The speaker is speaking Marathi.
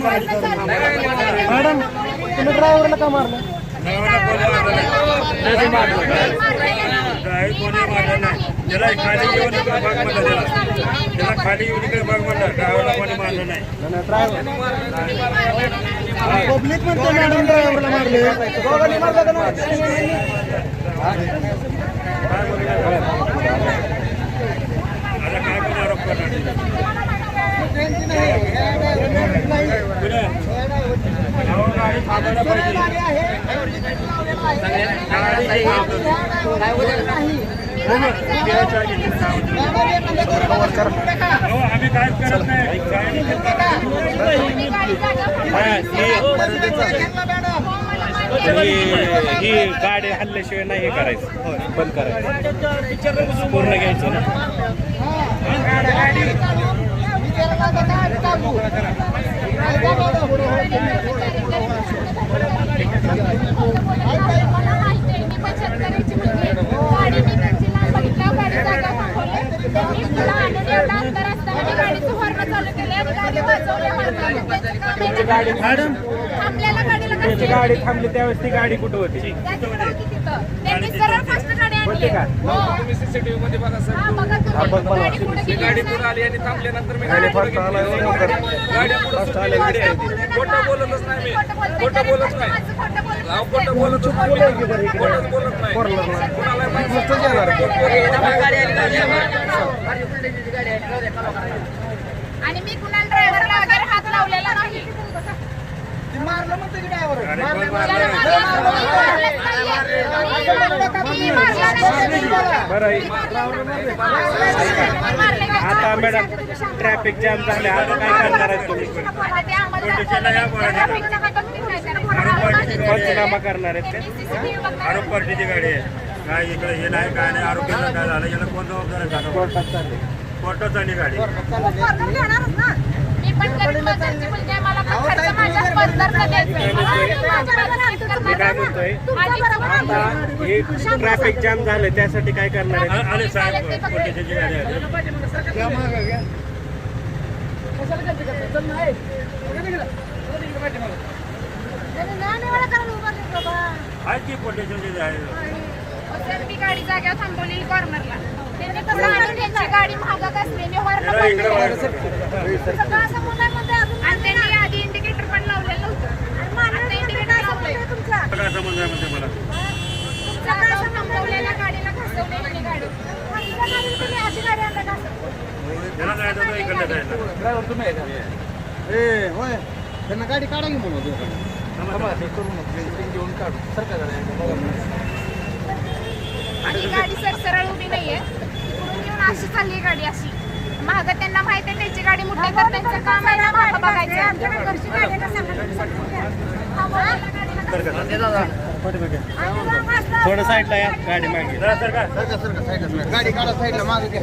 गाडी मॅडम तुम्ही ड्रायव्हरला का मारलं? ड्राईव्ह कोणी मारलं नाही. त्याला खाली येऊन इकडे भाग म्हणला त्याला. त्याला खाली येऊन इकडे भाग म्हणला ड्रायव्हरला कोणी मारलं नाही. पब्लिक म्हणते मॅडम ड्रायव्हरला मारले. दोघांनी मारलं का नाही? आता काय कोणी आरोप करणार? आम्ही काय करत नाही ही ही गाडी हल्ल्याशिवाय नाही हे करायचं बंद करायचं पूर्ण घ्यायचं ना मॅडम? आपल्याला गाडीला त्यांची कसली गाडी थांबली त्यावेळेस ती गाडी कुठं होती? त्यांनी सरळ फास्ट गाडी आणली. का? हो. हा, बघा तुम्ही. गाडी पुढे गेली गाडी. पुढे आली आणि थांबल्यानंतर मी गाडी गाडी पुढे फक्त आला घेतली. लवकर. गाडी पुढे सुटली. गाडी आहे खोटं बोलतच नाही मी. खोटं बोलत नाही. अहो, खोटं बोलतच नाही. मी. खोटंच बोलत नाही. कोणाला माहिती? आणि मी कुणाला ड्रायव्हरला वगैरे हात लावलेला नाही मारलं म्हणते की ड्रायव्हर. आता मॅडम ट्रॅफिक जाम झाले. आता काय करणार आहे तुम्ही. पंचनामा करणार. आहेत बघणार. आरोप पार्टीची गाडी. आहे काय इकडे हे नाही काय नाही आरोपीला काय झालं? याला कोण जबाबदार आहे सांगा कोर्टात चालली. गाडी. मी पण गरीब बाजारची मुलगी आहे. मला मी काय म्हणतोय आता हे ट्रॅफिक जाम झालं त्यासाठी काय करणार आहे आले. साहेब कोर्टाची गाडी आहे आहे की कोर्टाची गाडी कॉर्नरला त्यांनी त्यांची गाडी महागात असलेली हॉर्न इकडे सगळं असं अजून आणि त्यांनी आधी इंडिकेटर पण लावलेलं नव्हतं आता इंडिकेटर लावलंय काय समज आहे म्हणते मला जाग्यावर थांबवलेल्या गाडीला घसवलेली गाडी अशी गाडी आणता का याला जायचं होतं इकडनं जायचं ड्रायव्हर तुम्ही आहे का? ए होय. त्यांना गाडी काढा की म्हणून घेऊन काढू. ही गाडी सर सरळ उभी नाहीये. इकडून येऊन अशी चालली आहे गाडी अशी. महाग त्यांना माहिती आहे त्यांची गाडी मुठे तर त्यांचं काम आहे ना मागं बघायचं. आमच्या घरची गाडी आहे ना थोडं साईडला या गाडी मागे. सर गाडी काढा साईडला मागे घ्या.